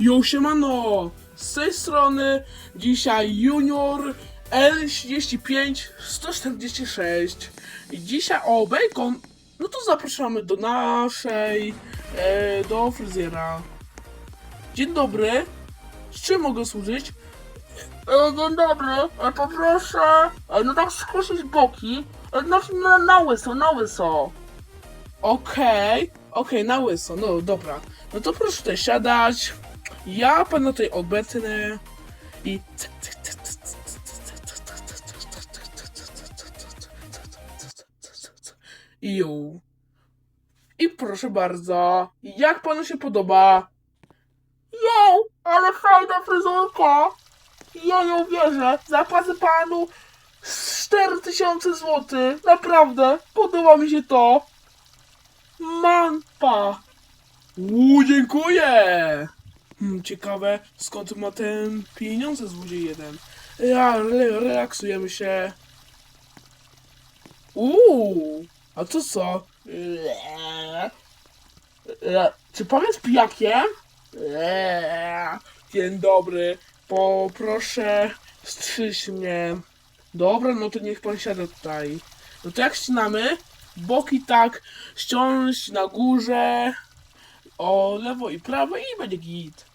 Jo, siemano! Z tej strony dzisiaj Junior L35 146 i dzisiaj o bacon, no to zapraszamy do naszej, e, do fryzjera. Dzień dobry, z czym mogę służyć? E, dzień dobry, e, poproszę, e, no tak skosić boki, e, no na, na łyso, na łyso. Okej, okej, na łyso, no dobra. No to proszę tutaj siadać. Ja pana tutaj obecny i. I ju. I proszę bardzo, jak panu się podoba? Jo, ale fajna fryzurka! Ja nie uwierzę, zapłacę panu 4000 zł, naprawdę, podoba mi się to. Manpa! Uuu, dziękuję! Hmm, ciekawe, skąd ma ten pieniądze złodziej jeden. Ja, re, relaksujemy się. Uuu, a to co? Eee, Czy pan jest pijakiem? Dzień dobry, poproszę strzyż mnie. Dobra, no to niech pan siada tutaj. No to jak ścinamy? Boki tak, ściąć na górze, o lewo i prawo i będzie git.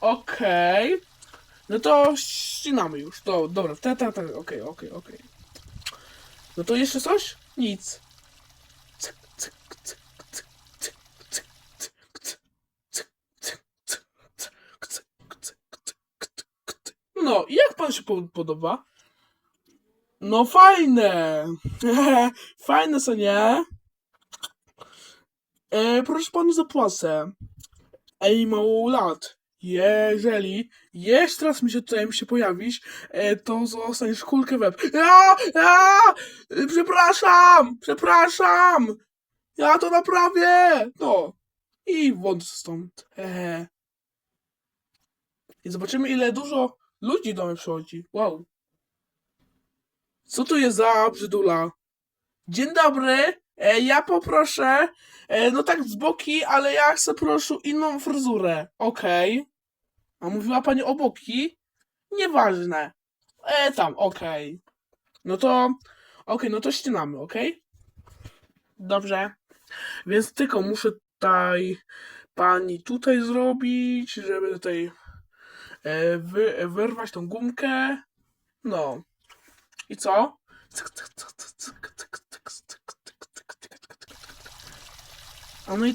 Okej. Okay. No to ścinamy już. To, dobra, tak, tak, tak, okej, okay, okej, okay, okej. Okay. No to jeszcze coś? Nic. No, jak pan się podoba? No fajne! fajne co nie? E, proszę panu zapłacę. Ej, mało lat. Jeżeli jeszcze raz mi się tutaj mi się pojawisz, e, to zostaniesz kulkę w łeb. Ja, ja, e, przepraszam, przepraszam. Ja to naprawię. No. I włącz stąd. Hehe. I zobaczymy, ile dużo ludzi do mnie przychodzi. Wow. Co to jest za brzydula? Dzień dobry. E, ja poproszę. E, no tak z boki, ale ja chcę proszę inną fryzurę. Okej. A mówiła pani o boki? Nieważne. E, tam, okej. No to. Okej, no to ścinamy, okej? Dobrze. Więc tylko muszę tutaj pani tutaj zrobić, żeby tutaj e, wy, wyrwać tą gumkę. No. I co? A no i...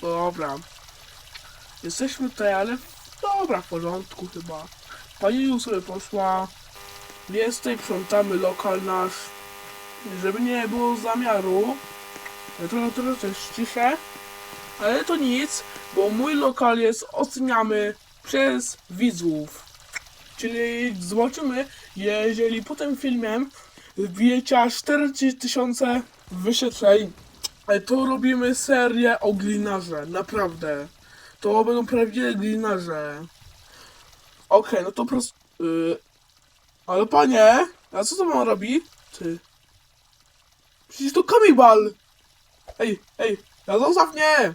Dobra. Jesteśmy tutaj, ale... Dobra, w porządku chyba. Pani już sobie poszła. Więc tutaj sprzątamy lokal nasz. Żeby nie było zamiaru. Ja trochę, trochę też ciszę. Ale to nic, bo mój lokal jest oceniamy przez widzów. Czyli zobaczymy, jeżeli po tym filmie wbijecie aż 40 tysiące wyświetleń, to robimy serię o glinarze, naprawdę. To będą prawdziwe glinarze. Okej, no to po prostu... Yy, ale panie, a co to mam robi? Ty. Przecież to kamibal! Ej, ej, ja zostaw mnie!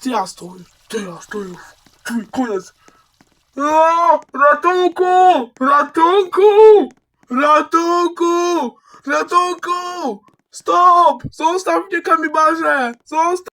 Ty ja stój, ty ja stój, Czuj, koniec. A, ratunku! Ratunku! Ratunku! Ratunku! Stop! Zostaw mnie, kamibarze! Zostaw!